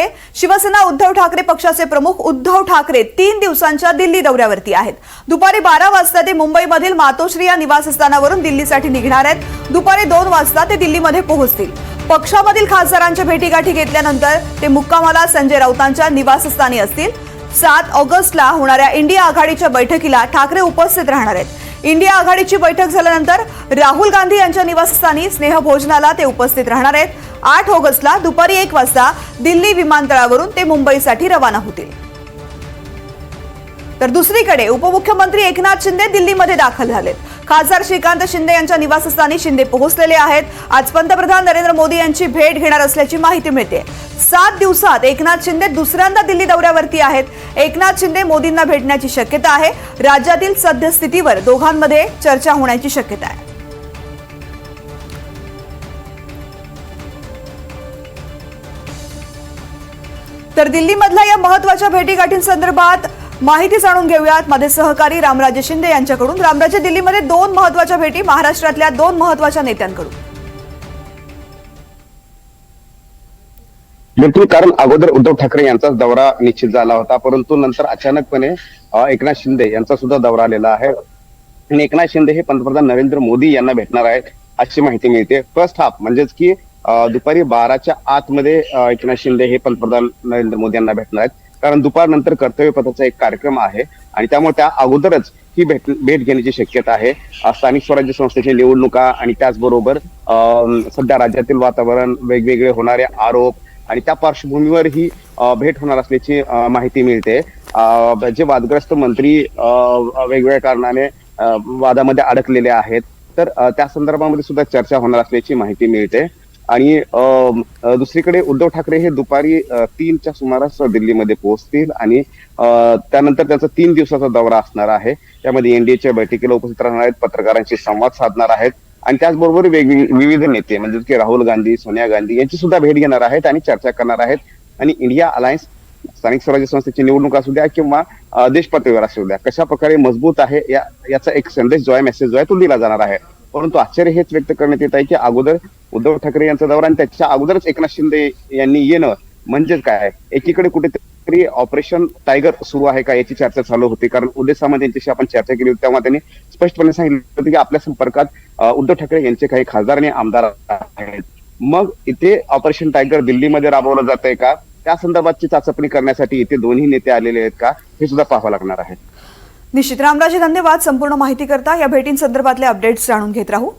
आहे. शिवसेना उद्धव ठाकरे पक्षाचे प्रमुख उद्धव ठाकरे तीन दिवसांच्या दिल्ली दौऱ्यावरती आहेत. दुपारी बारा वाजता ते मुंबईमधील मातोश्री या निवासस्थानावरून दिल्लीसाठी निघणार आहेत. दुपारी दोन वाजता ते दिल्लीमध्ये पोहोचतील. पक्षामधील खासदारांच्या भेटीगाठी घेतल्यानंतर ते मुक्कामाला संजय राऊतांच्या निवासस्थानी असतील. सात ऑगस्टला होणाऱ्या इंडिया आघाडीच्या बैठकीला ठाकरे उपस्थित राहणार आहेत. इंडिया आघाडीची बैठक झाल्यानंतर राहुल गांधी यांच्या निवासस्थानी स्नेहभोजनाला ते उपस्थित राहणार आहेत. आठ ऑगस्टला दुपारी एक वाजता दिल्ली विमानतळावरून ते मुंबईसाठी रवाना होतील. तर दुसरीकडे उपमुख्यमंत्री एकनाथ शिंदे दिल्लीमध्ये दाखल झालेत. खासदार श्रीकांत शिंदे यांच्या निवासस्थानी शिंदे पोहोचलेले आहेत. आज पंतप्रधान नरेंद्र मोदी यांची भेट घेणार असल्याची माहिती मिळते सात दिवसात एकनाथ शिंदे दुसऱ्यांदा दिल्ली दौऱ्यावरती आहेत. एकनाथ शिंदे मोदींना भेटण्याची शक्यता आहे. राज्यातील सद्यस्थितीवर दोघांमध्ये चर्चा होण्याची शक्यता आहे. तर दिल्लीमधल्या या महत्त्वाच्या भेटीगाठींसंदर्भात माहिती जाणून घेऊयात. माझे सहकारी रामराजे शिंदे यांच्याकडून. रामराजे दिल्लीमध्ये दोन महत्त्वाच्या भेटी महाराष्ट्रातल्या दोन महत्त्वाच्या नेत्यांकडून. बिलकुल कारण अगोदर उद्धव ठाकरे यांचाच दौरा निश्चित झाला होता परंतु नंतर अचानकपणे एकनाथ शिंदे यांचा सुद्धा दौरा आलेला आहे. आणि एकनाथ शिंदे हे पंतप्रधान नरेंद्र मोदी यांना भेटणार आहेत अशी माहिती मिळते. फर्स्ट हाफ म्हणजेच की दुपारी बाराच्या आतमध्ये एकनाथ शिंदे हे पंतप्रधान नरेंद्र मोदी यांना भेटणार आहेत. कारण दुपारनंतर कर्तव्य पथाचा एक कार्यक्रम आहे आणि त्यामुळे त्या अगोदरच ही भेट भेट घेण्याची शक्यता आहे. स्थानिक स्वराज्य संस्थेच्या निवडणुका आणि त्याचबरोबर सध्या राज्यातील वातावरण वेगवेगळे होणारे आरोप आणि त्या पार्श्वभूमीवर ही भेट होणार असल्याची माहिती मिळते. जे वादग्रस्त मंत्री वेगवेगळ्या कारणाने वादामध्ये अडकलेले आहेत तर त्या संदर्भामध्ये सुद्धा चर्चा होणार असल्याची माहिती मिळते. आणि दुसरीकडे उद्धव ठाकरे हे दुपारी तीनच्या सुमारास दिल्लीमध्ये पोहोचतील आणि त्यानंतर त्याचा तीन दिवसाचा दौरा असणार आहे. त्यामध्ये एनडीएच्या बैठकीला उपस्थित राहणार आहेत पत्रकारांशी संवाद साधणार आहेत. आणि त्याचबरोबर वेगवेगळे विविध नेते म्हणजे की राहुल गांधी सोनिया गांधी यांची सुद्धा भेट घेणार आहेत आणि चर्चा करणार आहेत. आणि इंडिया अलायन्स स्थानिक स्वराज्य संस्थेची निवडणूक असू द्या किंवा अ, देश पातळीवर असू द्या कशा प्रकारे मजबूत आहे या याचा एक संदेश जो आहे मेसेज जो आहे तो दिला जाणार आहे. परंतु आश्चर्य हेच व्यक्त करण्यात येत आहे की अगोदर उद्धव ठाकरे यांचा दौरा आणि त्याच्या अगोदरच एकनाथ शिंदे यांनी येणं म्हणजेच काय? एकीकडे कुठेतरी ऑपरेशन टायगर सुरू आहे का याची चर्चा चालू होती? कारण उदय सामंत यांच्याशी आपण चर्चा केली होती तेव्हा त्यांनी स्पष्टपणे सांगितलं होतं की आपल्या संपर्कात उद्धव ठाकरे यांचे काही खासदार आणि आमदार आहेत. मग इथे ऑपरेशन टायगर दिल्लीमध्ये राबवलं जात आहे का? त्या संदर्भातची चाचपणी करण्यासाठी इथे दोन्ही नेते आलेले आहेत का? हे सुद्धा पाहावं लागणार आहे. निश्चित. रामराजे धन्यवाद. संपूर्ण माहिती करता या भेटींसंदर्भातले अपडेट्स जाणून घेत राहू.